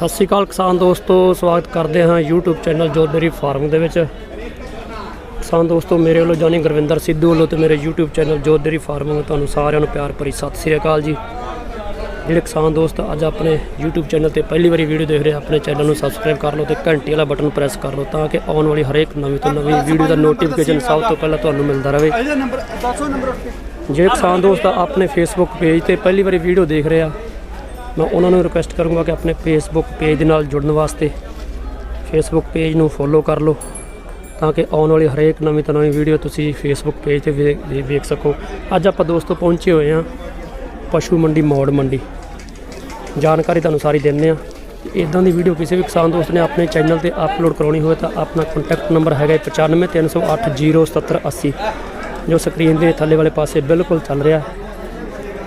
ਸਤਿ ਸ਼੍ਰੀ ਅਕਾਲ ਕਿਸਾਨ ਦੋਸਤੋ ਸਵਾਗਤ ਕਰਦੇ ਹਾਂ YouTube ਚੈਨਲ ਡੇਅਰੀ ਫਾਰਮ ਦੇ ਵਿੱਚ। ਕਿਸਾਨ ਦੋਸਤੋ ਮੇਰੇ ਵੱਲੋਂ ਜਾਨੀ ਗੁਰਵਿੰਦਰ ਸਿੱਧੂ ਵੱਲੋਂ ਤੇ ਮੇਰੇ YouTube ਚੈਨਲ ਡੇਅਰੀ ਫਾਰਮ ਨੂੰ ਤੁਹਾਨੂੰ ਸਾਰਿਆਂ ਨੂੰ ਪਿਆਰ ਭਰੀ ਸਤਿ ਸ਼੍ਰੀ ਅਕਾਲ ਜੀ। ਜਿਹੜੇ ਕਿਸਾਨ ਦੋਸਤ ਅੱਜ ਆਪਣੇ YouTube ਚੈਨਲ ਤੇ ਪਹਿਲੀ ਵਾਰੀ ਵੀਡੀਓ ਦੇਖ ਰਹੇ ਆ, ਆਪਣੇ ਚੈਨਲ ਨੂੰ ਸਬਸਕ੍ਰਾਈਬ ਕਰ ਲਓ ਤੇ ਘੰਟੀ ਵਾਲਾ ਬਟਨ ਪ੍ਰੈਸ ਕਰ ਲਓ ਤਾਂ ਕਿ ਆਉਣ ਵਾਲੀ ਹਰੇਕ ਨਵੀਂ ਤੋਂ ਨਵੀਂ ਵੀਡੀਓ ਦਾ ਨੋਟੀਫਿਕੇਸ਼ਨ ਸਭ ਤੋਂ ਪਹਿਲਾਂ ਤੁਹਾਨੂੰ ਮਿਲਦਾ ਰਹੇ। ਜਿਹੜੇ ਕਿਸਾਨ ਦੋਸਤ ਆਪਣੇ ਫੇਸਬੁੱਕ ਪੇਜ ਤੇ ਪਹਿਲੀ ਵਾਰੀ ਵੀਡੀਓ ਦੇਖ ਰਹੇ ਆ ਮੈਂ ਉਹਨਾਂ ਨੂੰ ਰਿਕੁਐਸਟ ਕਰੂੰਗਾ ਕਿ ਆਪਣੇ ਫੇਸਬੁੱਕ ਪੇਜ ਦੇ ਨਾਲ ਜੁੜਨ ਵਾਸਤੇ ਫੇਸਬੁੱਕ ਪੇਜ ਨੂੰ ਫੋਲੋ ਕਰ ਲਓ ਤਾਂ ਕਿ ਆਉਣ ਵਾਲੀ ਹਰੇਕ ਨਵੀਂ ਤੋਂ ਨਵੀਂ ਵੀਡੀਓ ਤੁਸੀਂ ਫੇਸਬੁੱਕ ਪੇਜ ਤੇ ਵੇਖ ਵੇਖ ਸਕੋ। ਅੱਜ ਆਪਾਂ ਦੋਸਤੋ ਪਹੁੰਚੇ ਹੋਏ ਆ ਪਸ਼ੂ ਮੰਡੀ, ਮੋੜ ਮੰਡੀ। ਜਾਣਕਾਰੀ ਤੁਹਾਨੂੰ ਸਾਰੀ ਦਿੰਦੇ ਆ ਇਦਾਂ ਦੀ ਵੀਡੀਓ ਕਿਸੇ ਵੀ ਕਿਸਾਨ ਦੋਸਤ ਨੇ ਆਪਣੇ ਚੈਨਲ ਤੇ ਅਪਲੋਡ ਕਰਾਉਣੀ ਹੋਵੇ ਤਾਂ ਆਪਣਾ ਕੰਟੈਕਟ ਨੰਬਰ ਹੈਗਾ 9530807080 ਜੋ ਸਕਰੀਨ ਦੇ ਥੱਲੇ ਵਾਲੇ ਪਾਸੇ ਬਿਲਕੁਲ ਚੱਲ ਰਿਹਾ।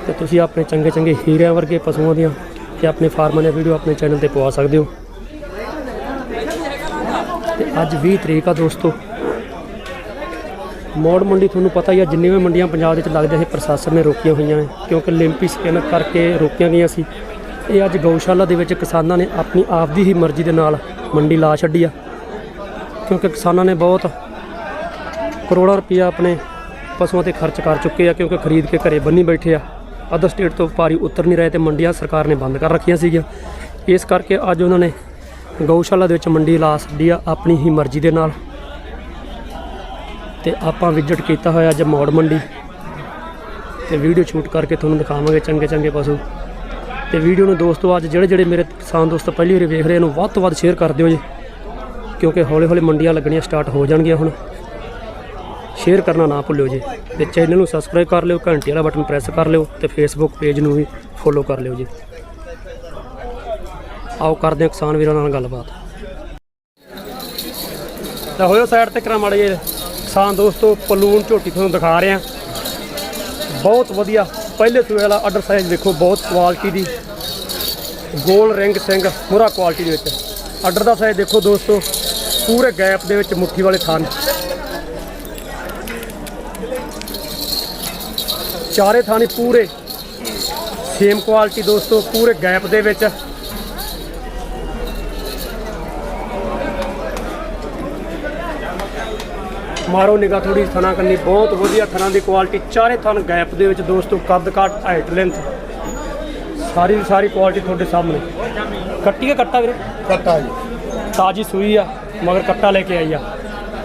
ਤੇ ਤੁਸੀਂ ਆਪਣੇ ਚੰਗੇ ਚੰਗੇ ਹੀਰਿਆਂ ਵਰਗੇ ਪਸ਼ੂਆਂ ਦੀਆਂ ਤੇ ਆਪਣੇ ਫਾਰਮਾਂ ਦੀਆਂ ਵੀਡੀਓ ਆਪਣੇ ਚੈਨਲ ਤੇ ਪਵਾ ਸਕਦੇ ਹੋ। ਤੇ ਅੱਜ 20 ਤਰੀਕ ਆ ਦੋਸਤੋ। ਮੋੜ ਮੰਡੀ ਤੁਹਾਨੂੰ ਪਤਾ ਹੀ ਆ, ਜਿੰਨੀਆਂ ਵੀ ਮੰਡੀਆਂ ਪੰਜਾਬ ਦੇ ਵਿੱਚ ਲੱਗਦੀਆਂ ਸੀ, ਪ੍ਰਸ਼ਾਸਨ ਨੇ ਰੋਕੀਆਂ ਹੋਈਆਂ ਨੇ। ਕਿਉਂਕਿ ਲਿੰਪੀ ਸਕੈਨ ਕਰਕੇ ਰੋਕੀਆਂ ਗਈਆਂ ਸੀ। ਇਹ ਅੱਜ ਗਊਸ਼ਾਲਾ ਦੇ ਵਿੱਚ ਕਿਸਾਨਾਂ ਨੇ ਆਪਣੀ ਆਪ ਦੀ ਹੀ ਮਰਜ਼ੀ ਦੇ ਨਾਲ ਮੰਡੀ ਲਾ ਛੱਡੀ ਆ। ਕਿਉਂਕਿ ਕਿਸਾਨਾਂ ਨੇ ਬਹੁਤ ਕਰੋੜਾਂ ਰੁਪਈਆ ਆਪਣੇ ਪਸ਼ੂਆਂ ਤੇ ਖਰਚ ਕਰ ਚੁੱਕੇ ਆ, ਕਿਉਂਕਿ ਖਰੀਦ ਕੇ ਘਰੇ ਬੰਨੀ ਬੈਠੇ ਆ। ਅਦਰ ਸਟੇਟ ਤੋਂ ਵਪਾਰੀ ਉਤਰ ਨਹੀਂ ਰਹੇ ਤੇ ਮੰਡੀਆਂ ਸਰਕਾਰ ਨੇ ਬੰਦ ਕਰ ਰੱਖੀਆਂ ਸੀਗੀਆਂ। ਇਸ ਕਰਕੇ ਅੱਜ ਉਹਨਾਂ ਨੇ ਗਊਸ਼ਾਲਾ ਦੇ ਵਿੱਚ ਮੰਡੀ ਲਾ ਛੱਡੀ ਆ, ਆਪਣੀ ਹੀ ਮਰਜ਼ੀ ਦੇ ਨਾਲ। ਤੇ ਆਪਾਂ ਵਿਜ਼ਿਟ ਕੀਤਾ ਹੋਇਆ ਅੱਜ ਮੌੜ ਮੰਡੀ। ਤੇ ਵੀਡੀਓ ਸ਼ੂਟ ਕਰਕੇ ਤੁਹਾਨੂੰ ਦਿਖਾਵਾਂਗੇ ਚੰਗੇ ਚੰਗੇ ਪਸ਼ੂ। ਤੇ ਵੀਡੀਓ ਨੂੰ ਦੋਸਤੋ ਅੱਜ ਜਿਹੜੇ ਜਿਹੜੇ ਮੇਰੇ ਕਿਸਾਨ ਦੋਸਤ ਪਹਿਲੀ ਵਾਰੀ ਵੇਖ ਰਹੇ ਨੂੰ ਵੱਧ ਤੋਂ ਵੱਧ ਸ਼ੇਅਰ ਕਰ ਦਿਓ ਜੀ। ਕਿਉਂਕਿ ਹੌਲੀ ਹੌਲੀ ਮੰਡੀਆਂ ਲੱਗਣੀਆਂ ਸਟਾਰਟ ਹੋ ਜਾਣਗੀਆਂ ਹੁਣ। ਸ਼ੇਅਰ ਕਰਨਾ ਨਾ ਭੁੱਲਿਓ ਜੀ ਤੇ ਚੈਨਲ ਨੂੰ ਸਬਸਕ੍ਰਾਈਬ ਕਰ ਲਿਓ, ਘੰਟੀ ਵਾਲਾ ਬਟਨ ਪ੍ਰੈਸ ਕਰ ਲਿਓ ਤੇ ਫੇਸਬੁੱਕ ਪੇਜ ਨੂੰ ਵੀ ਫੋਲੋ ਕਰ ਲਿਓ ਜੀ। ਆਓ ਕਰਦੇ ਹਾਂ ਕਿਸਾਨ ਵੀਰਾਂ ਨਾਲ ਗੱਲਬਾਤ। ਤਾਂ ਹੋਇਓ ਸਾਈਡ ਤੇ ਕਰਾਂ ਮਾੜੇ ਜੇ ਕਿਸਾਨ ਦੋਸਤੋ, ਪਲੂਨ ਝੋਟੀ ਤੁਹਾਨੂੰ ਦਿਖਾ ਰਹੇ। ਹਾਂ ਬਹੁਤ ਵਧੀਆ, ਪਹਿਲੇ ਸੂਏ ਵਾਲਾ ਆਰਡਰ ਸਾਈਜ਼ ਦੇਖੋ ਬਹੁਤ ਕੁਆਲਿਟੀ ਦੀ। ਗੋਲ ਰਿੰਗ ਸਿੰਘ ਮੂਰਾ ਕੁਆਲਿਟੀ ਦੇ ਵਿੱਚ। ਆਰਡਰ ਦਾ ਸਾਈਜ਼ ਦੇਖੋ ਦੋਸਤੋ, ਪੂਰੇ ਗੈਪ ਦੇ ਵਿੱਚ ਮੁੱਠੀ ਵਾਲੇ ਥਾਨ। ਚਾਰੇ ਥਾਣੀ ਪੂਰੇ। ਸੇਮ ਕੁਆਲਿਟੀ ਦੋਸਤੋ ਪੂਰੇ ਗੈਪ ਦੇ ਵਿੱਚ। ਮਾਰੋ ਨਿਗਾ ਥੋੜੀ ਥਣਾ ਕੰਨੀ ਬਹੁਤ ਵਧੀਆ ਥਣਾ ਦੀ ਕੁਆਲਿਟੀ ਚਾਰੇ ਥਣ ਗੈਪ ਦੇ ਵਿੱਚ ਦੋਸਤੋ ਕੱਦ ਕਾਟ ਹਾਈਟ ਲੈਂਥ ਸਾਰੀ ਦੀ ਸਾਰੀ ਕੁਆਲਿਟੀ ਤੁਹਾਡੇ ਸਾਹਮਣੇ। ਕੱਟੀ ਕੇ ਕੱਟਾ ਵੀਰੇ? ਕੱਟਾ ਜੀ। ਤਾਜੀ ਸੂਈ ਆ ਮਗਰ ਕੱਟਾ ਲੈ ਕੇ ਆਈ ਆ।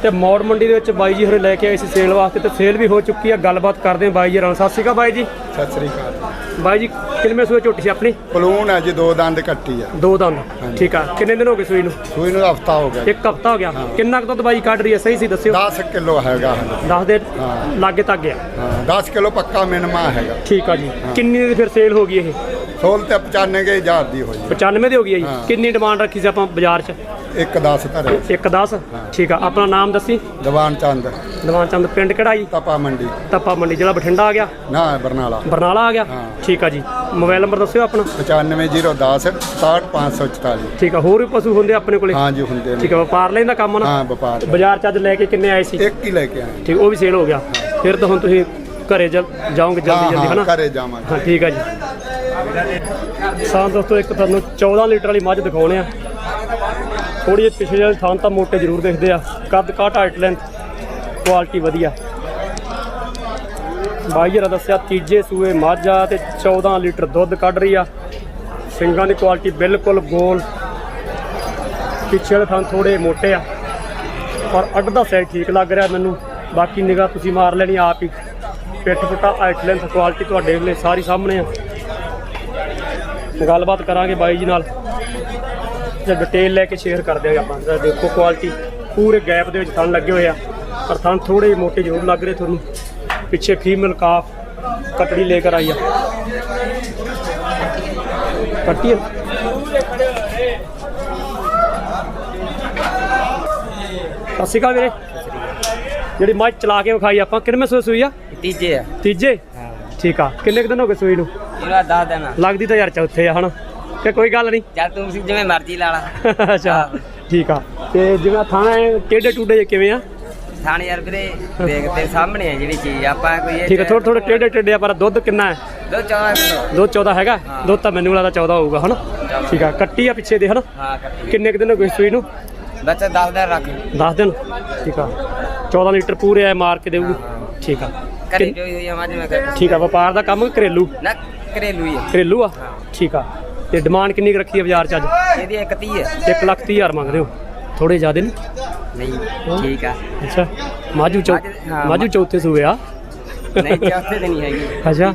ਤੇ ਮੌੜ ਮੰਡੀ ਦੇ ਵਿੱਚ ਬਾਈ ਜੀ ਹੋਰੇ ਲੈ ਕੇ ਆਏ ਸੀ ਸੇਲ ਵਾਸਤੇ ਤੇ ਸੇਲ ਵੀ ਹੋ ਚੁੱਕੀ ਆ। ਗੱਲਬਾਤ ਕਰਦੇ ਆ ਬਾਈ ਜੀ ਨਾਲ। ਸਤਿ ਸ਼੍ਰੀ ਅਕਾਲ ਬਾਈ ਜੀ। ਸਤਿ ਸ੍ਰੀ ਅਕਾਲ। ਬਾਈ ਜੀ ਕਿੰਨੇ ਸੂਏ ਝੋਟੀ ਸੀ ਆਪਣੀ? ਪਲੂਨ ਹੈ ਜੀ ਦੋ ਦੰਦ ਕੱਟੀ ਆ। ਦੋ ਦੰਦ। ਠੀਕ ਆ। ਕਿੰਨੇ ਦਿਨ ਹੋ ਗਏ ਸੂਈ ਨੂੰ? ਸੂਈ ਨੂੰ ਹਫਤਾ ਹੋ ਗਿਆ ਇੱਕ ਹਫਤਾ ਹੋ ਗਿਆ। ਕਿੰਨਾ ਕੁ ਦੁੱਧ ਬਾਈ ਕੱਢ ਰਹੀ ਹੈ ਸਹੀ ਸੀ ਦੱਸਿਓ। 10 ਕਿਲੋ ਹੈਗਾ ਹਾਲੇ। ਦੱਸ ਦੇ ਹਾਂ। ਲਾਗੇ ਤੱਕ ਗਿਆ। ਹਾਂ 10 ਕਿਲੋ ਪੱਕਾ ਮਿਨਮਾ ਹੈਗਾ। ਠੀਕ ਆ ਜੀ। ਕਿੰਨੀ ਦੀ ਫਿਰ ਸੇਲ ਹੋ ਗਈ ਇਹ? ਸੋਲ ਤੇ 95000 ਦੀ ਹੋਈ 95 ਦੀ ਹੋ ਗਈ ਹੈ ਜੀ? ਹਾਂ। ਕਿੰਨੀ ਡਿਮਾਂਡ ਰੱਖੀ ਸੀ ਆਪਾਂ ਬਾਜ਼ਾਰ 'ਚ? ਇੱਕ 10 ਧਰੇ ਇੱਕ 10 ਠੀਕ ਆ ਆਪਣਾ ਨਾਮ ਦੱਸੀ? ਦੀਵਾਨ ਚੰਦ। ਦੀਵਾਨ ਚੰਦ ਪਿੰਡ ਜੀ? ਤਪਾ ਮੰਡੀ। ਤੱਪਾ ਮੰਡੀ ਜ਼ਿਲ੍ਹਾ ਬਠਿੰਡਾ ਆ ਗਿਆ? ਨਾ ਬਰਨਾਲਾ। ਬਰਨਾਲਾ ਆ ਗਿਆ? ਹਾਂ। ਠੀਕ ਆ ਜੀ। ਮੋਬਾਈਲ ਨੰਬਰ ਦੱਸਿਓ ਆਪਣਾ? 95010 67544 ਠੀਕ ਆ ਹੋਰ ਵੀ ਪਸ਼ੂ ਹੁੰਦੇ ਆਪਣੇ ਕੋਲੇ? ਹਾਂ ਜੀ ਹੁੰਦੇ ਠੀਕ ਆ ਵਪਾਰ ਲੈਣ ਦਾ ਕੰਮ ਨਾ? ਹਾਂ ਵਪਾਰ। ਬਾਜ਼ਾਰ 'ਚ ਅੱਜ ਲੈ ਕੇ ਕਿੰਨੇ ਆਏ ਸੀ? ਇੱਕ ਹੀ ਲੈ ਕੇ ਆਏ। ਠੀਕ ਉਹ ਵੀ ਸੇਲ ਹੋ ਗਿਆ। ਫਿਰ ਤਾਂ ਹੁਣ ਤੁਸੀਂ ਘਰੇ ਜਲ ਜਾਓਗੇ ਜਲਦੀ ਹਾਂ ਜਲਦੀ ਹਾਂ ਹਨਾ? ਘਰੇ ਜਾਵਾਂਗੇ। ਹਾਂ ਠੀਕ ਆ ਜੀ। ਸਾਂ ਦੋਸਤੋ, ਇੱਕ ਤੁਹਾਨੂੰ 14 ਲੀਟਰ ਵਾਲੀ ਮੱਝ ਦਿਖਾਉਣੇ ਆ। ਥੋੜੀ ਜਿਹੀ ਪਿਛਲੇ ਵਾਲੇ ਥਾਂ ਤਾਂ ਮੋਟੇ ਜ਼ਰੂਰ ਦਿਖਦੇ ਆ। ਕੱਦ ਕਾਟ, ਹਾਈਟ ਲੈਂਥ, ਕੁਆਲਿਟੀ ਵਧੀਆ। ਬਾਈ ਜਰਾ ਦੱਸਿਆ, ਤੀਜੇ ਸੂਏ ਮੱਝ ਆ ਤੇ 14 ਲੀਟਰ ਦੁੱਧ ਕੱਢ ਰਹੀ ਆ। ਸਿੰਗਾਂ ਦੀ ਕੁਆਲਿਟੀ ਬਿਲਕੁਲ ਗੋਲ। ਪਿੱਛੇ ਵਾਲੇ ਥਾਂ ਥੋੜੇ ਮੋਟੇ ਆ। ਪਰ ਅੱਡ ਦਾ ਸਾਈਜ਼ ਠੀਕ ਲੱਗ ਰਿਹਾ ਮੈਨੂੰ। ਬਾਕੀ ਨਿਗਾਹ ਤੁਸੀਂ ਮਾਰ ਲੈਣੀ ਆਪ ਹੀ। ਪਿੱਠ ਪੁੱਟਾ ਹਾਈਟ ਲੈਂਥ, ਕੁਆਲਿਟੀ ਤੁਹਾਡੇ ਲਈ ਸਾਰੀ ਸਾਹਮਣੇ ਆ। ਗੱਲਬਾਤ ਕਰਾਂਗੇ ਬਾਈ ਜੀ ਨਾਲ। ਤੇ ਡਿਟੇਲ ਲੈ ਕੇ ਸ਼ੇਅਰ ਕਰ ਦਿਆਂਗੇ ਆਪਾਂ। ਜਰਾ ਦੇਖੋ ਕੁਆਲਿਟੀ ਪੂਰੇ ਗੈਪ ਦੇ ਵਿੱਚ ਥਣ ਲੱਗੇ ਹੋਏ ਆ। ਪਰ ਥਣ ਥੋੜੇ ਮੋਟੇ ਜ਼ਰੂਰ ਲੱਗ ਰਹੇ ਤੁਹਾਨੂੰ। ਪਿੱਛੇ ਫੀਮੇਲ ਕਾਫ ਕਟੜੀ ਲੈ ਕੇ ਆਈ ਆ। ਕੱਟੀ ਆ। ਸ਼੍ਰੀ ਅਕਾਲ ਵੀਰੇ। ਜਿਹੜੀ ਮੱਝ ਚਲਾ ਕੇ ਵਿਖਾਈ ਆਪਾਂ। ਕਿੰਨੇ ਸੂਈ ਸੂਈ ਆ? ਤੀਜੇ ਆ। ਤੀਜੇ? ਹਾਂ। ਠੀਕ ਆ। ਕਿੰਨੇ ਕੁ ਦਿਨ ਹੋ ਗਏ ਸੂਈ ਨੂੰ? ਇਹਦਾ ਦੱਸ ਦੇਣਾ ਲੱਗਦੀ ਤਾਂ ਯਾਰ ਚੌਥੇ ਆ ਹਨਾ? ਕਿ ਕੋਈ ਗੱਲ ਨਹੀਂ। ਚੱਲ ਤੂੰ ਸੀ ਜਿਵੇਂ ਮਰਜ਼ੀ ਲਾ ਲਾ। ਅੱਛਾ ਠੀਕ ਆ। ਤੇ ਜਿਵੇਂ ਥਾਣਾ ਕਿਹੜੇ ਟੂਡੇ ਕਿਵੇਂ ਆ? ਥਾਣੇ ਯਾਰ ਵੀਰੇ ਦੇਖ ਤੇਰੇ ਸਾਹਮਣੇ ਹੈ ਜਿਹੜੀ ਚੀਜ਼ ਆਪਾਂ ਕੋਈ ਠੀਕ ਹੈ ਥੋੜੇ ਥੋੜੇ ਟੇਡੇ ਟੇਡੇ ਆ ਪਰ ਦੁੱਧ ਕਿੰਨਾ ਹੈ? ਦੋ ਚਾਰ ਕਿਲੋ। ਦੁੱਧ 14 ਹੈਗਾ? ਦੁੱਧ ਤਾਂ ਮੈਨੂੰ ਲੱਗਦਾ 14 ਹੋਊਗਾ ਹਨਾ? 14 ਠੀਕ ਆ ਕੱਟੀ ਆ ਪਿੱਛੇ ਦੇ ਹਨਾ? ਹਾਂ ਕੱਟੀ ਕਿੰਨੇ ਕੁ ਦਿਨ ਹੋ ਗਏ ਸੂਈ ਨੂੰ? ਬੱਚਾ 10 ਦਿਨ ਰੱਖ 10 ਦਿਨ? ਠੀਕ ਆ। 14 ਲੀਟਰ ਪੂਰੇ ਆ ਮਾਰ ਕੇ ਦੇਊਗੀ। ਠੀਕ ਆ। ਕਰੀ ਜੋ ਹੋਈ ਆ ਮੱਝ ਮੈਂ ਕਰ ਠੀਕ ਆ ਵਪਾਰ ਦਾ ਕੰਮ ਘਰੇਲੂ? ਨਾ ਘਰੇਲੂ ਹੀ ਆ। ਘਰੇਲੂ ਆ? ਠੀਕ ਆ। ਤੇ ਡਿਮਾਂਡ ਕਿੰਨੀ ਕੁ ਰੱਖੀ ਹੈ ਬਾਜ਼ਾਰ 'ਚ ਅੱਜ? ਇਹਦੀ ਇੱਕ 30 ਹੈ 1 ਲੱਖ 30 ਹਜ਼ਾਰ ਮੰਗਦੇ ਹੋ? ਥੋੜੇ ਜ਼ਿਆਦੇ ਨਹੀਂ? ਨਹੀਂ ਠੀਕ ਆ। ਅੱਛਾ। ਮਾਜੂ ਚੌ ਮੱਝ- ਹਾਂ, ਮਾਜੂ ਚੌਥੇ ਸੂਏ ਆ। ਨਹੀਂ ਚੌਥੇ ਤੇ ਨਹੀਂ ਹੈਗੀ। ਅੱਛਾ।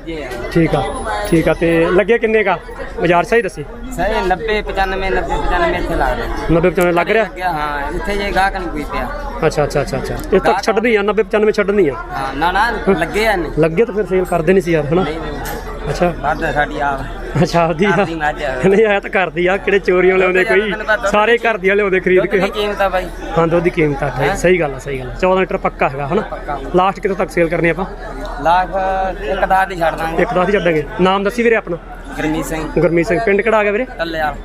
ਠੀਕ ਆ। ਠੀਕ ਆ ਤੇ ਲੱਗੇ ਕਿੰਨੇ ਕਾ ਬਾਜ਼ਾਰ ਸਹੀ ਦੱਸੀ? ਸਹੀ 90 95 90 95 ਇੱਥੇ ਲੱਗ ਰਿਹਾ। 90 95 ਲੱਗ ਰਿਹਾ? ਲੱਗਿਆ ਹਾਂ ਇੱਥੇ ਜੇ ਗਾਹਕ ਨਹੀਂ ਕੋਈ ਪਿਆ। ਅੱਛਾ ਅੱਛਾ ਅੱਛਾ ਅੱਛਾ। ਇਹ ਤੱਕ ਛੱਡਦੀ ਆ 90 95 ਛੱਡਣੀ ਆ। ਹਾਂ ਨਾ ਨਾ ਲੱਗੇ ਆ ਨਹੀਂ। ਲੱਗੇ ਤਾਂ ਫਿਰ ਸੇਲ ਕਰਦੇ ਨਹੀਂ ਸੀ ਯਾਰ ਹਨਾ? ਨਹੀਂ ਨਹੀਂ ਅੱਛਾ। ਵੱਧ ਸਾਡੀ ਆਪ। ਅੱਛਾ ਆਦੀ ਆ। ਮੱਝ। ਨਹੀਂ ਆਇਆ ਤਾਂ ਕਰਦੀ ਆ ਕਿਹੜੇ ਚੋਰੀਆਂ ਲਿਆਉਂਦੇ ਕੋਈ? ਸਾਰੇ ਘਰ ਦੀਆਂ ਲਿਆਉਂਦੇ ਖਰੀਦ ਕੇ ਦੀ ਕੀਮਤ ਆ ਬਾਈ। ਹਾਂ ਦੁੱਧ ਦੀ ਕੀਮਤ ਆ ਸਹੀ ਗੱਲ ਆ ਸਹੀ ਗੱਲ ਆ। 14 ਲੀਟਰ ਪੱਕਾ ਹੈਗਾ ਹਨਾ? ਲਾਸਟ ਕਿੱਥੋਂ ਤੱਕ ਸੇਲ ਕਰਨੀ ਆਪਾਂ? ਲੱਖ ਇੱਕ ਦਾ ਦੀ ਛੱਡ ਦਾਂਗੇ। ਇੱਕ ਦਸ ਹੀ ਛੱਡਾਂਗੇ ਨਾਮ ਦੱਸੀ ਵੀਰੇ ਆਪਣਾ? ਗਰਮੀਤ ਸਿੰਘ। ਗੁਰਮੀਤ ਸਿੰਘ। ਪਿੰਡ ਕਿਹੜਾ ਆ ਗਿਆ ਵੀਰੇ? ਟੱਲੇ ਵਾਲ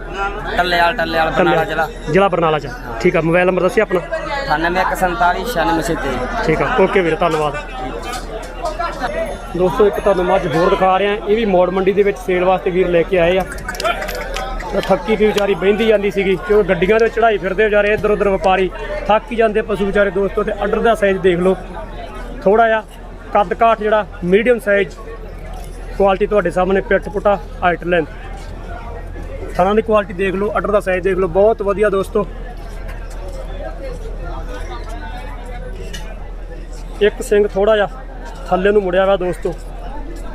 ਟੱਲੇ ਵਾਲ ਟੱਲੇ ਵਾਲ ਬਰਨਾਲਾ ਜ਼ਿਲ੍ਹਾ। ਜ਼ਿਲ੍ਹਾ ਬਰਨਾਲਾ ਚ। ਠੀਕ ਆ ਮੋਬਾਈਲ ਨੰਬਰ ਦੱਸੀ ਆਪਣਾ? 9147 96 ਠੀਕ ਆ ਓਕੇ ਵੀਰੇ ਧੰਨਵਾਦ। ਦੋਸਤੋ ਇੱਕ ਤੁਹਾਨੂੰ ਮੱਝ ਹੋਰ ਦਿਖਾ ਰਿਹਾ। ਇਹ ਵੀ ਮੋੜ ਮੰਡੀ ਦੇ ਵਿੱਚ ਸੇਲ ਵਾਸਤੇ ਵੀਰ ਲੈ ਕੇ ਆਏ ਆ। ਤਾਂ ਥੱਕੀ ਵੀ ਵਿਚਾਰੀ ਬਹਿੰਦੀ ਜਾਂਦੀ ਸੀਗੀ ਕਿਉਂਕਿ ਗੱਡੀਆਂ ਦੇ ਚੜਾਈ ਫਿਰਦੇ ਵਿਚਾਰੇ ਇੱਧਰ ਉੱਧਰ ਵਪਾਰੀ। ਥੱਕ ਹੀ ਜਾਂਦੇ ਪਸ਼ੂ ਵਿਚਾਰੇ ਦੋਸਤੋ ਤੇ ਆਰਡਰ ਦਾ ਸਾਈਜ਼ ਦੇਖ ਲਓ। ਥੋੜਾ ਜਿਹਾ ਕੱਦ ਕਾਠ ਜਿਹੜਾ ਮੀਡੀਅਮ ਸਾਈਜ਼ ਕੁਆਲਿਟੀ ਤੁਹਾਡੇ ਸਾਹਮਣੇ ਪਿੱਠ ਪੁਟਾ ਹਾਈਟ ਲੈਂਥ ਥਣਾ ਦੀ ਕੁਆਲਿਟੀ ਦੇਖ ਲਓ ਆਰਡਰ ਦਾ ਸਾਈਜ਼ ਦੇਖ ਲਓ ਬਹੁਤ ਵਧੀਆ ਦੋਸਤੋ। ਇੱਕ ਸਿੰਘ ਥੋੜਾ ਜਿਹਾ ਥੱਲੇ ਨੂੰ ਮੁੜਿਆ ਵਾ ਦੋਸਤੋ।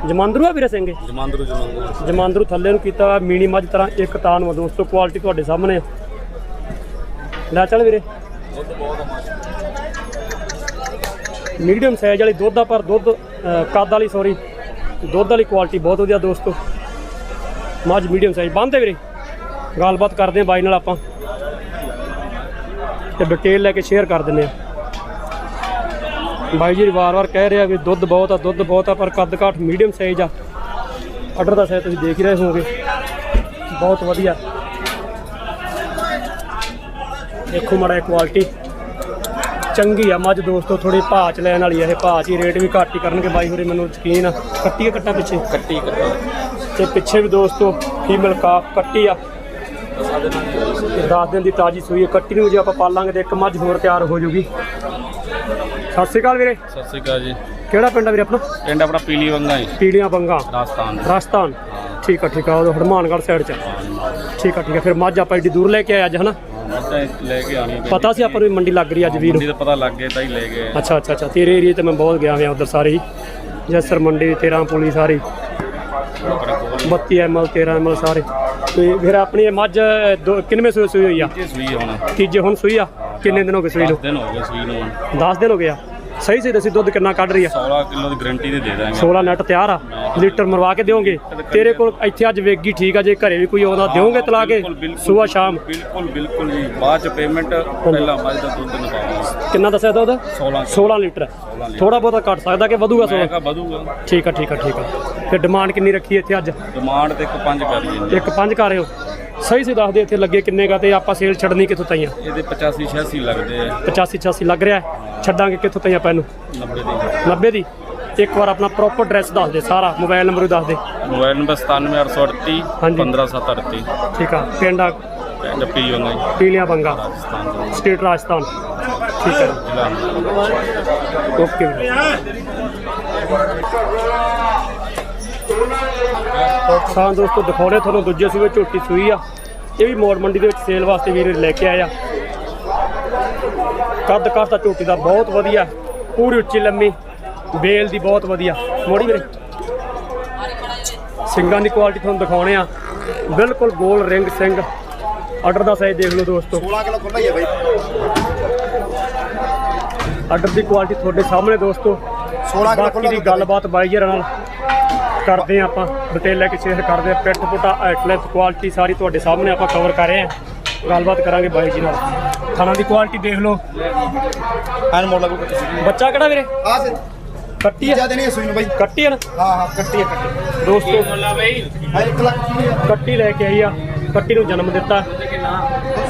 ਜਮਾਂਦਰੂ ਆ ਵੀਰੇ ਸਿੰਘ? ਜਮਾਂਦਰੂ ਜਮਾਂਦਰੂ। ਜਮਾਂਦਰੂ ਥੱਲੇ ਨੂੰ ਕੀਤਾ ਵਾ ਮੀਣੀ ਮੱਝ ਤਰ੍ਹਾਂ ਇੱਕ ਤਾਂ ਨੂੰ ਆ ਦੋਸਤੋ ਕੁਆਲਿਟੀ ਤੁਹਾਡੇ ਸਾਹਮਣੇ ਲੈ ਚੱਲ ਵੀਰੇ। ਮੀਡੀਅਮ ਸਾਈਜ਼ ਵਾਲੀ ਦੁੱਧ ਆ, ਪਰ ਦੁੱਧ ਕੱਦ ਵਾਲੀ ਸੌਰੀ ਦੁੱਧ ਵਾਲੀ ਕੁਆਲਿਟੀ ਬਹੁਤ ਵਧੀਆ ਦੋਸਤੋ। ਮੱਝ ਮੀਡੀਅਮ ਸਾਈਜ਼। ਬੰਦੇ ਵੀਰੇ। ਗੱਲਬਾਤ ਕਰਦੇ ਆ ਬਾਈ ਨਾਲ ਆਪਾਂ। ਤੇ ਡਿਟੇਲ ਲੈ ਕੇ ਸ਼ੇਅਰ ਕਰ ਦਿੰਦੇ ਆ ਬਾਈ ਜੀ ਵਾਰ-ਵਾਰ ਕਹਿ ਰਿਹਾ ਵੀ ਦੁੱਧ ਬਹੁਤ ਆ, ਦੁੱਧ ਬਹੁਤ ਆ, ਪਰ ਕੱਦ ਕਾਠ ਮੀਡੀਅਮ ਸਾਈਜ਼ ਆ। ਆਰਡਰ ਦਾ ਸਾਈਜ਼ ਤੁਸੀਂ ਦੇਖ ਹੀ ਰਹੇ ਹੋਗੇ ਬਹੁਤ ਵਧੀਆ। ਦੇਖੋ ਮੜਾ ਕੁਆਲਿਟੀ ਚੰਗੀ ਆ। ਮੱਝ ਦੋਸਤੋ ਥੋੜੀ ਭਾਅ ਚ ਲੈਣ ਵਾਲੀ ਆ ਇਹ ਭਾਅ ਚ ਹੀ ਰੇਟ ਵੀ ਘੱਟ ਹੀ ਕਰਨਗੇ ਬਾਈ ਹੋਰੇ ਮੈਨੂੰ ਯਕੀਨ ਆ। ਕੱਟੀ ਆ ਕੱਟਾ ਪਿੱਛੇ? ਕੱਟੀ ਕੱਟੀ। ਤੇ ਪਿੱਛੇ ਵੀ ਦੋਸਤੋ ਫੀਮੇਲ ਕਾਫ ਕੱਟੀ ਆ। 10 ਦਿਨ ਦੀ ਤਾਜੀ ਸੂਈ ਹੈ ਕੱਟੀ ਨੂੰ ਜੇ ਆਪਾਂ ਪਾਲਾਂਗੇ ਤੇ ਇੱਕ ਮੱਝ ਹੋਰ ਤਿਆਰ ਹੋ ਜੂਗੀ। ਸਤਿ ਸ਼੍ਰੀ ਅਕਾਲ ਵੀਰੇ। ਸਤਿ ਸ੍ਰੀ ਅਕਾਲ ਜੀ। ਕਿਹੜਾ ਪਿੰਡ ਆ ਵੀਰੇ ਆਪਣਾ? ਪਿੰਡ ਆਪਣਾ ਪੀਲੀ ਵੰਗਾ ਜੀ। ਪੀੜੀਆਂ ਬੰਗਾ। ਰਾਜਸਥਾਨ ਰਾਜਸਥਾਨ। ਠੀਕ ਆ ਠੀਕ ਆ। ਉਹ ਹਨੂਮਾਨਗੜ੍ਹ ਸਾਈਡ ਚ ਠੀਕ ਆ ਠੀਕ ਆ। ਫਿਰ ਮੱਝ ਆਪਾਂ ਏਡੀ ਦੂਰ ਲੈ ਕੇ ਆਏ ਅੱਜ ਹਨਾ? ਮੱਝਾਂ ਲੈ ਕੇ ਆਣੀ ਪਤਾ ਸੀ ਆਪਾਂ ਨੂੰ ਵੀ ਮੰਡੀ ਲੱਗ ਰਹੀ ਅੱਜ ਵੀਰ ਮੰਡੀ ਦਾ ਪਤਾ ਲੱਗ ਗਿਆ ਤਾਂ ਹੀ ਲੈ ਗਏ। ਅੱਛਾ ਅੱਛਾ ਅੱਛਾ। ਤੇਰੇ ਏਰੀਏ ਤੇ ਮੈਂ ਬਹੁਤ ਗਿਆ ਹੋਇਆ ਉਧਰ ਸਾਰੇ ਹੀ। ਜੈਸਰ ਮੰਡੀ 13 ਪੁਲੀ ਸਾਰੀ ਆਪਣੇ ਕੋਲ 32 ਐਮਐਲ 13 ਐਮਐਲ ਸਾਰੇ। ਤੇ ਫਿਰ ਆਪਣੀ ਇਹ ਮੱਝ ਦੋ- ਕਿੰਨਵੇਂ ਸੂਈ ਸੂਈ ਹੋਈ ਆ? ਜੇ ਸੂਈ ਹੁਣ। ਤੀਜੇ ਹੁਣ ਸੂਈ ਆ? ਕਿੰਨੇ ਦਿਨ ਹੋ ਗਏ ਸੂਈ 10 ਨੂੰ ਦਿਨ ਹੋ ਗਏ ਸੂਈ ਨੂੰ 10 ਦਿਨ ਹੋ ਗਏ ਆ? ਸਹੀ ਸਹੀ ਦੱਸੀ ਦੁੱਧ ਕਿੰਨਾ ਕੱਢ ਰਹੀ ਆ? 16 ਕਿਲੋ ਦੀ ਗਾਰੰਟੀ ਦੇ ਦੇ ਦਾਂਗੇ। 16 ਨੈਟ ਤਿਆਰ ਆ? ਲੀਟਰ ਮਰਵਾ ਕੇ ਦਿਓਗੇ? ਤੇਰੇ ਕੋਲ ਇੱਥੇ ਅੱਜ ਵੇਗੀ ਠੀਕ ਆ ਜੇ ਘਰੇ ਵੀ ਕੋਈ ਆਉਂਦਾ ਦਿਓਗੇ ਤਲਾ ਕੇ ਸਵੇਰ ਸ਼ਾਮ। ਬਿਲਕੁਲ ਬਿਲਕੁਲ ਜੀ। ਬਾਅਦ ਚ ਪੇਮੈਂਟ ਪਹਿਲਾਂ ਮੱਝ ਦਾ ਦੁੱਧ ਨਿਕਾਲਣਾ ਕਿੰਨਾ ਦੱਸਿਆ ਦੁੱਧ 16 16 ਲੀਟਰ। ਥੋੜਾ ਬਹੁਤਾ ਘੱਟ ਸਕਦਾ ਕਿ ਵਧੂਗਾ ਮੈਂ 16 ਕਿਹਾ ਵਧੂਗਾ। ਠੀਕ ਆ ਠੀਕ ਆ ਠੀਕ ਆ। ਤੇ ਡਿਮਾਂਡ ਕਿੰਨੀ ਰੱਖੀ ਇੱਥੇ ਅੱਜ? ਡਿਮਾਂਡ ਤੇ ਇੱਕ ਪੰਜ ਕਰ ਲਈ ਇੱਕ ਪੰਜ ਕਰ ਰਹੇ ਹੋ। ਸਹੀ ਸੀ ਦੱਸਦੇ ਇੱਥੇ ਲੱਗੇ ਕਿੰਨੇ ਕਾ ਤੇ ਆਪਾਂ ਸੇਲ ਛੱਡਣੀ ਕਿੱਥੋਂ ਤਾਈਆਂ ਇਹਦੇ 85 86 ਲੱਗਦੇ ਆ। 85 86 ਲੱਗ ਰਿਹਾ। ਛੱਡਾਂਗੇ ਕਿੱਥੋਂ ਤਾਈਆਂ ਆਪਾਂ ਇਹਨੂੰ? 90 ਦੀ। 90 ਦੀ। ਇੱਕ ਵਾਰ ਆਪਣਾ ਪ੍ਰੋਪਰ ਐਡਰੈਸ ਦੱਸ ਦੇ ਸਾਰਾ ਮੋਬਾਈਲ ਨੰਬਰ ਵੀ ਦੱਸ ਦੇ। ਮੋਬਾਈਲ ਨੰਬਰ 97838 ਹਾਂਜੀ। 15738 ਠੀਕ ਆ ਪਿੰਡ ਆ ਪਿੰਡ ਜੀ। ਪੀਲੀਆਂ ਬੰਗਾ ਰਾਜਸਥਾਨ ਦਾ ਸਟੇਟ ਰਾਜਸਥਾਨ। ਠੀਕ ਹੈ ਜ਼ਿਲ੍ਹਾ ਓਕੇ ਸਾਂ ਦੋਸਤੋ ਦਿਖਾਉਣੇ ਤੁਹਾਨੂੰ ਦੂਜੇ ਸੂਏ ਝੋਟੀ ਸੂਈ ਆ। ਇਹ ਵੀ ਮੋੜ ਮੰਡੀ ਦੇ ਵਿੱਚ ਸੇਲ ਵਾਸਤੇ ਵੀਰ ਲੈ ਕੇ ਆਏ ਆ। ਕੱਦ ਕਾਸਤਾ ਝੋਟੀ ਦਾ ਬਹੁਤ ਵਧੀਆ ਪੂਰੀ ਉੱਚੀ ਲੰਮੀ। ਬੇਲ ਦੀ ਬਹੁਤ ਵਧੀਆ। ਮੋੜੀ ਵੀਰੇ। ਸਿੰਘਾਂ ਦੀ ਕੁਆਲਿਟੀ ਤੁਹਾਨੂੰ ਦਿਖਾਉਣੇ ਆ। ਬਿਲਕੁਲ ਗੋਲ ਰਿੰਗ ਸਿੰਘ। ਆਰਡਰ ਦਾ ਸਾਈਜ਼ ਦੇਖ ਲਓ ਦੋਸਤੋ। 16 ਕਿਲੋ ਖੁੱਲਾ ਹੀ ਹੈ ਬਾਈ। ਆਰਡਰ ਦੀ ਕੁਆਲਿਟੀ ਤੁਹਾਡੇ ਸਾਹਮਣੇ ਦੋਸਤੋ। 16 ਕਿਲੋ ਬਾਕੀ ਦੀ ਗੱਲਬਾਤ ਬਾਈ ਜੀ ਨਾਲ ਕਰਦੇ ਆ ਆਪਾਂ। ਡਿਟੇਲ ਲੈ ਕੇ ਸ਼ੇਅਰ ਕਰਦੇ ਆ। ਪਿੱਠ ਪੁੱਟਾ ਐਟਲੈਟ ਕੁਆਲਿਟੀ ਸਾਰੀ ਤੁਹਾਡੇ ਸਾਹਮਣੇ ਆਪਾਂ ਕਵਰ ਕਰ ਰਹੇ ਆ। ਗੱਲਬਾਤ ਕਰਾਂਗੇ ਬਾਈ ਜੀ ਨਾਲ। ਖਾਣਾ ਦੀ ਕੁਆਲਿਟੀ ਦੇਖ ਲਓ। ਐਨ ਮੋੜ ਲੱਗੂ ਬੱਚਾ ਕਿਹੜਾ ਵੀਰੇ? ਆ ਸੇ ਕੱਟੀ ਆ। ਜ਼ਿਆਦਾ ਨਹੀਂ ਸੂਈ ਨੂੰ ਬਾਈ। ਕੱਟੀ ਆ ਨਾ? ਹਾਂ ਹਾਂ ਕੱਟੀ ਹੈ ਕੱਟੀ ਦੋਸਤੋ ਹਾਂ 1 ਲੱਖ। ਕੱਟੀ ਲੈ ਕੇ ਆਈ ਆ। ਕੱਟੀ ਨੂੰ ਜਨਮ ਦਿੱਤਾ।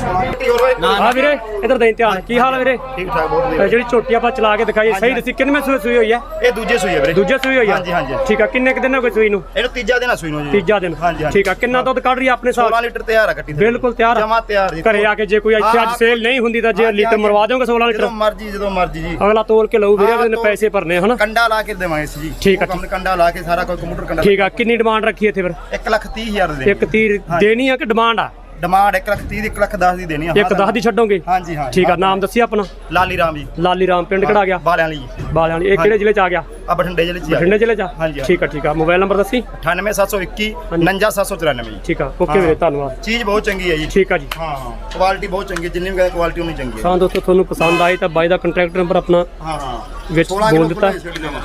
ਹਾਂ ਵੀਰੇ ਇਧਰ ਦੇ ਧਿਆਨ ਕੀ ਹਾਲ ਹੈ ਵੀਰੇ? ਠੀਕ ਠਾਕ ਬਹੁਤ ਇਹ ਜਿਹੜੀ ਝੋਟੀ ਆਪਾਂ ਚਲਾ ਕੇ ਦਿਖਾਈ ਸਹੀ ਦੱਸੀ ਕਿੰਨਵੇਂ ਸੂਈ ਸੂਈ ਹੋਈ ਹੈ ਇਹ ਦੂਜੇ ਸੂਈ ਹੈ ਵੀਰੇ। ਦੂਜੇ ਸੂਈ ਹੋਈ ਆ? ਹਾਂਜੀ, ਹਾਂਜੀ। ਠੀਕ ਆ ਕਿੰਨੇ ਕੁ ਦਿਨ ਹੋ ਗਏ ਸੂਈ ਨੂੰ? ਇਹਨੂੰ ਤੀਜਾ ਦਿਨ ਆ ਸੂਈ ਨੂੰ ਜੀ। ਤੀਜਾ ਦਿਨ। ਠੀਕ ਆ ਕਿੰਨਾ ਦੁੱਧ ਕੱਢ ਰਹੀ ਆਪਣੇ 16 ਸਾਹ ਲੀਟਰ ਤਿਆਰ ਆ ਕੱਟੀ। ਬਿਲਕੁਲ ਤਿਆਰ। ਜਮਾਂ ਤਿਆਰ ਜੀ। ਘਰੇ ਆ ਕੇ ਜੇ ਕੋਈ ਇੱਥੇ ਅੱਜ ਹਾਂ, ਸੇਲ ਨਹੀਂ ਹੁੰਦੀ ਤਾਂ ਜੇ ਲੀਟਰ। ਮਰਵਾ ਦਿਓਗੇ 16 ਜਦੋਂ ਲੀਟਰ ਮਰਜ਼ੀ ਜਦੋਂ ਮਰਜ਼ੀ ਜੀ। ਅਗਲਾ ਤੋਲ ਕੇ ਲਊ ਵੀਰੇ ਹਾਂ, ਤੋਲ- ਪੈਸੇ ਭਰਨੇ ਹਨਾ? ਕੰਡਾ ਲਾ ਕੇ ਦੇਵਾਂਗੇ ਸੀ ਜੀ। ਠੀਕ ਆ, ਕੰਡਾ ਲਾ ਕੇ ਸਾਰਾ ਕੋਈ ਕੰਪਿਊਟਰ ਕੰਡਾ ਠੀਕ ਆ ਕਿੰਨੀ ਡਿਮਾਂਡ ਰੱਖੀ ਇੱਥੇ ਫਿਰ? 1 ਲੱਖ 30 ਹਜ਼ਾਰ ਦੇ ਇੱਕ ਤੀਰ ਹਾਂਜੀ। ਦੇਣੀ ਆ ਕਿ ਡਿਮਾਂਡ ਆ? ਡਿਮਾਂਡ 1 ਲੱਖ 30 ਦੀ 1 ਲੱਖ 10 ਦੀ ਦੇਣੀ ਆ ਇੱਕ 10 ਦੀ ਛੱਡੋਗੇ? ਹਾਂਜੀ ਹਾਂ ਠੀਕ ਆ ਨਾਮ ਦੱਸੀ ਆਪਣਾ? ਲਾਲੀ ਰਾਮ ਜੀ। ਲਾਲੀ ਰਾਮ ਪਿੰਡ ਕਿਹੜਾ ਗਿਆ? ਬਾਲਿਆਂ ਵਾਲੀ ਜੀ। ਬਾਲਿਆਂ ਵਾਲੀ। ਇਹ ਕਿਹੜੇ ਜ਼ਿਲ੍ਹੇ ਚ ਆ ਗਿਆ? ਆ ਬਠਿੰਡੇ ਜ਼ਿਲ੍ਹੇ ਚ ਆ। ਬਠਿੰਡੇ ਜ਼ਿਲ੍ਹੇ ਚ? ਹਾਂਜੀ। ਠੀਕ ਆ ਠੀਕ ਆ। ਮੋਬਾਈਲ ਨੰਬਰ ਦੱਸੀ? 98721 ਹਾਂਜੀ। 59794 ਜੀ। ਠੀਕ ਆ। ਓਕੇ ਵੀਰੇ ਧੰਨਵਾਦ। ਚੀਜ਼ ਬਹੁਤ ਚੰਗੀ ਹੈ ਜੀ। ਠੀਕ ਆ ਜੀ। ਹਾਂ ਹਾਂ। ਕੁਆਲਿਟੀ ਬਹੁਤ ਚੰਗੀ ਜਿੰਨੀ ਵੀ ਕਹਿੰਦੇ ਕੁਆਲਿਟੀ ਉਨੀ ਚੰਗੀ ਹੈ ਤਾਂ ਦੋਸਤੋ ਤੁਹਾਨੂੰ ਪਸੰਦ ਆਈ ਤਾਂ ਬਾਈ ਦਾ ਕੰਟੈਕਟ ਨੰਬਰ ਆਪਣਾ ਹਾਂ ਹਾਂ। ਵਿੱਚ 16 ਬੋਲ ਦਿੱਤਾ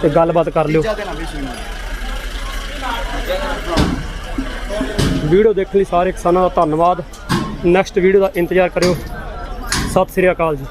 ਤੇ ਗੱਲਬਾਤ ਕਰ ਲਿਓ ਤੀਜਾ ਦਿਨ ਆ ਵੀ ਸੂਈ ਨੂੰ ਵੀਡੀਓ ਦੇਖਣ ਲਈ ਸਾਰੇ ਕਿਸਾਨਾਂ ਦਾ ਧੰਨਵਾਦ। ਨੈਕਸਟ ਵੀਡੀਓ ਦਾ ਇੰਤਜ਼ਾਰ ਕਰਿਓ। ਸਤਿ ਸ੍ਰੀ ਅਕਾਲ ਜੀ।